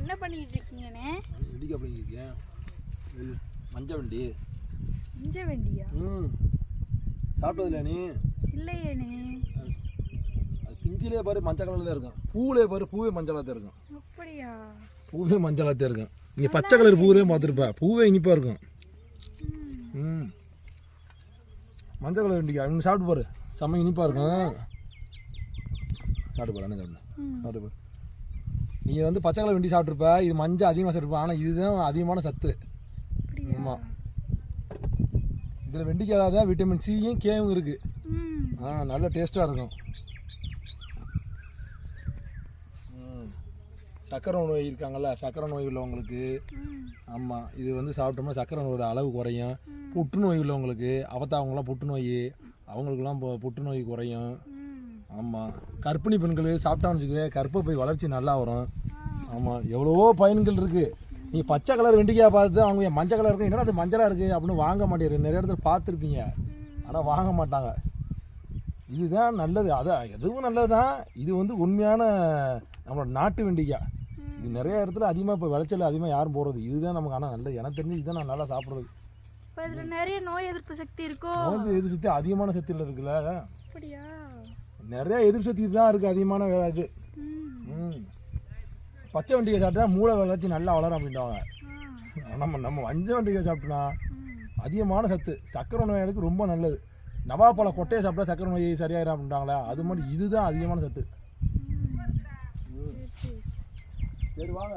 என்ன பண்ணிட்டு இருக்கீங்கண்ணே? வெண்டிக்காய் அப்படிங்கிருக்கேன் இது மஞ்சள் வண்டி. இஞ்ச வேண்டியா? ம். சாப்பிட்டதில்ல நீ? இல்லையேண்ணே அது பிஞ்சிலே பாரு மஞ்சள் கலரில் தான் இருக்கும். பூவிலே பாரு பூவே மஞ்சளாக தான் இருக்கும். அப்படியா? பூவே மஞ்சளாக தான் இருக்கும். நீ பச்சை கலர் பூவே பார்த்துருப்ப. பூவே இனிப்பாக இருக்கும். ம். மஞ்சள் கலர் வெண்டிக்காய் அவங்க சாப்பிட்டு பாரு. செம்ம இனிப்பாக இருக்கும். சாப்பிட்டு பாரு என்ன சாப்பிடு. சாப்பிட்டு பாரு. நீங்கள் வந்து பச்சை கலர் வெண்டி சாப்பிட்ருப்ப இது மஞ்சள் அதிகமாக சாப்பிட்ருப்ப ஆனால் இதுதான் அதிகமான சத்து. ஆமாம் இதில் வெண்டிக்காய் தான் விட்டமின் சியும் கேவும் இருக்குது ம். ஆ நல்ல டேஸ்ட்டாக இருக்கும். ம். சக்கரை நோய் இருக்காங்கல்ல சக்கரை நோய் உள்ளவங்களுக்கு. ம். ஆமாம் இது வந்து சாப்பிட்டோம்னா சக்கரை நோயோட அளவு குறையும். புற்றுநோய் உள்ளவங்களுக்கு அவத்தா அவங்களாம் புற்றுநோய் அவங்களுக்குலாம் இப்போ புற்றுநோய் குறையும். ஆமாம் கர்ப்பிணி பெண்கள் சாப்பிட்டான்னு வச்சுக்கவே கர்ப்பப்பை வளர்ச்சி நல்லா வரும். ஆமாம் எவ்வளவோ பயன்கள் இருக்குது நீ பச்சை கலர் வெண்டிக்காய் பார்த்து அவங்க மஞ்சள் கலர் இருக்கு. என்னடா அது மஞ்சளாக இருக்குது அப்படின்னு வாங்க மாட்டேங்குது. நிறைய இடத்துல பார்த்துருப்பீங்க. ஆனால் வாங்க மாட்டாங்க. இதுதான் நல்லது. அதான் எதுவும் நல்லது தான் இது வந்து உண்மையான நம்மளோட நாட்டு வெண்டிக்காய் இது நிறைய இடத்துல அதிகமாக இப்போ விளைச்சல் அதிகமாக யாரும் போடுறது இதுதான் நமக்கு ஆனால் நல்லது. எனக்கு தெரிஞ்சு இதுதான் நான் நல்லா சாப்பிட்றது. இப்போ இதில் நிறைய நோய் எதிர்ப்பு சக்தி இருக்கோ? நோய் எதிர்ப்பு சக்தி அதிகமான சக்தியில் இருக்குல்ல. அப்படியா? நிறைய எதிர்ப்பு சக்தி தான் இருக்குது அதிகமான வே- இது ம். பச்சை வெண்டிக்காய் சாப்பிட்டா மூளை வளர்ச்சி நல்லா வளரும் அப்படின்றாங்க. நம்ம நம்ம மஞ்சள் வெண்டிக்காய் சாப்பிட்டோன்னா ம். அதிகமான சத்து. சக்கரை நோயாளிக்கு ரொம்ப நல்லது. நவாப்பழ கொட்டையை சாப்பிட்டா சக்கரை நோய் சரியாயிரும் அப்படின்றாங்களே அது மாதிரி இதுதான் அதிகமான சத்து. சரி வாங்க.